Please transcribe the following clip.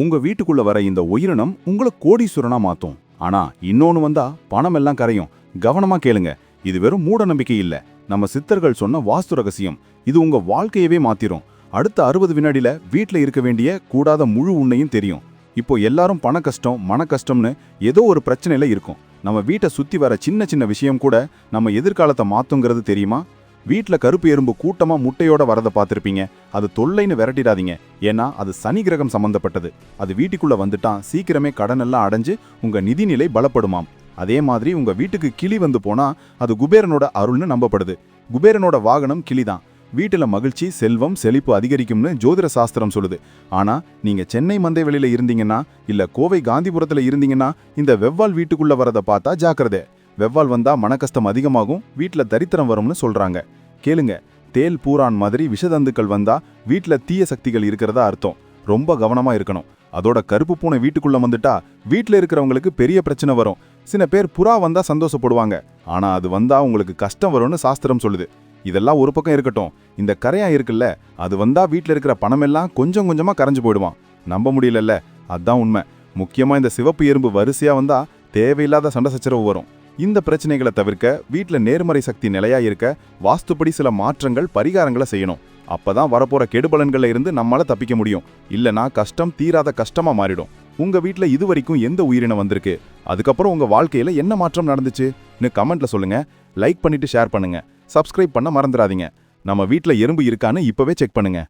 உங்க வீட்டுக்குள்ள வர இந்த உயிரினம் உங்களை கோடீஸ்வரனா மாத்தும். ஆனா இன்னொன்னு வந்தா பணம் எல்லாம் கரையும். கவனமா கேளுங்க. இது வெறும் மூட நம்பிக்கை இல்ல. நம்ம சித்தர்கள் சொன்ன வாஸ்து ரகசியம். இது உங்க வாழ்க்கையவே மாத்திரும். அடுத்த அறுபது வினாடியில வீட்டில் இருக்க வேண்டிய கூடாத முழு உண்மையும் தெரியும். இப்போ எல்லாரும் பண கஷ்டம் மன கஷ்டம்னு ஏதோ ஒரு பிரச்சனையில இருக்கும். நம்ம வீட்டை சுத்தி வர சின்ன சின்ன விஷயம் கூட நம்ம எதிர்காலத்தை மாத்துங்கிறது தெரியுமா? வீட்டில் கருப்பு எறும்பு கூட்டமாக முட்டையோட வரதை பார்த்துருப்பீங்க. அது தொல்லைன்னு விரட்டிடாதீங்க. ஏன்னா அது சனி கிரகம் சம்மந்தப்பட்டது அது வீட்டுக்குள்ளே வந்துட்டான் சீக்கிரமே கடனெல்லாம் அடைஞ்சு உங்கள் நிதிநிலை பலப்படுமாம். அதே மாதிரி உங்கள் வீட்டுக்கு கிளி வந்து போனால் அது குபேரனோட அருள்னு நம்பப்படுது. குபேரனோட வாகனம் கிளிதான். வீட்டில் மகிழ்ச்சி செல்வம் செழிப்பு அதிகரிக்கும்னு ஜோதிட சாஸ்திரம் சொல்லுது. ஆனால் நீங்கள் சென்னை மந்தைவெளியில் இருந்தீங்கன்னா இல்லை கோவை காந்திபுரத்தில் இருந்தீங்கன்னா இந்த வெவ்வால் வீட்டுக்குள்ளே வரதை பார்த்தா ஜாக்கிரதை. வெவ்வால் வந்தா மனக்கஷ்டம் அதிகமாகும் வீட்டில் தரித்திரம் வரும்னு சொல்றாங்க. கேளுங்க தேல் பூரான் மாதிரி விஷதந்துக்கள் வந்தா வீட்டில் தீய சக்திகள் இருக்கிறதா அர்த்தம். ரொம்ப கவனமா இருக்கணும். அதோட கருப்பு பூனை வீட்டுக்குள்ள வந்துட்டா வீட்டில் இருக்கிறவங்களுக்கு பெரிய பிரச்சனை வரும். சில பேர் புறா வந்தா சந்தோஷப்படுவாங்க. ஆனா அது வந்தா உங்களுக்கு கஷ்டம் வரும்னு சாஸ்திரம் சொல்லுது. இதெல்லாம் ஒரு பக்கம் இருக்கட்டும். இந்த கரையா இருக்குல்ல அது வந்தா வீட்டில் இருக்கிற பணமெல்லாம் கொஞ்சம் கொஞ்சமா கரைஞ்சு போயிடுவான். நம்ப முடியலல்ல? அதுதான் உண்மை. முக்கியமா இந்த சிவப்பு எறும்பு வரிசையா வந்தா தேவையில்லாத சண்டை சச்சரவு வரும். இந்த பிரச்சனைகளை தவிர்க்க வீட்டில் நேர்மறை சக்தி நிலையா இருக்க வாஸ்துப்படி சில மாற்றங்கள் பரிகாரங்களை செய்யணும். அப்பதான் வரப்போற கெடுபலன்கள்ல இருந்து நம்மால தப்பிக்க முடியும். இல்லனா கஷ்டம் தீராத கஷ்டமா மாறிடும். உங்க வீட்டில் இது வரைக்கும் எந்த உயிரினம் வந்திருக்கு? அதுக்கப்புறம் உங்க வாழ்க்கையில என்ன மாற்றம் நடந்துச்சுன்னு கமெண்ட்ல சொல்லுங்க. லைக் பண்ணிட்டு ஷேர் பண்ணுங்க. சப்ஸ்கிரைப் பண்ண மறந்துடாதீங்க. நம்ம வீட்டில் எறும்பு இருக்கான்னு இப்பவே செக் பண்ணுங்க.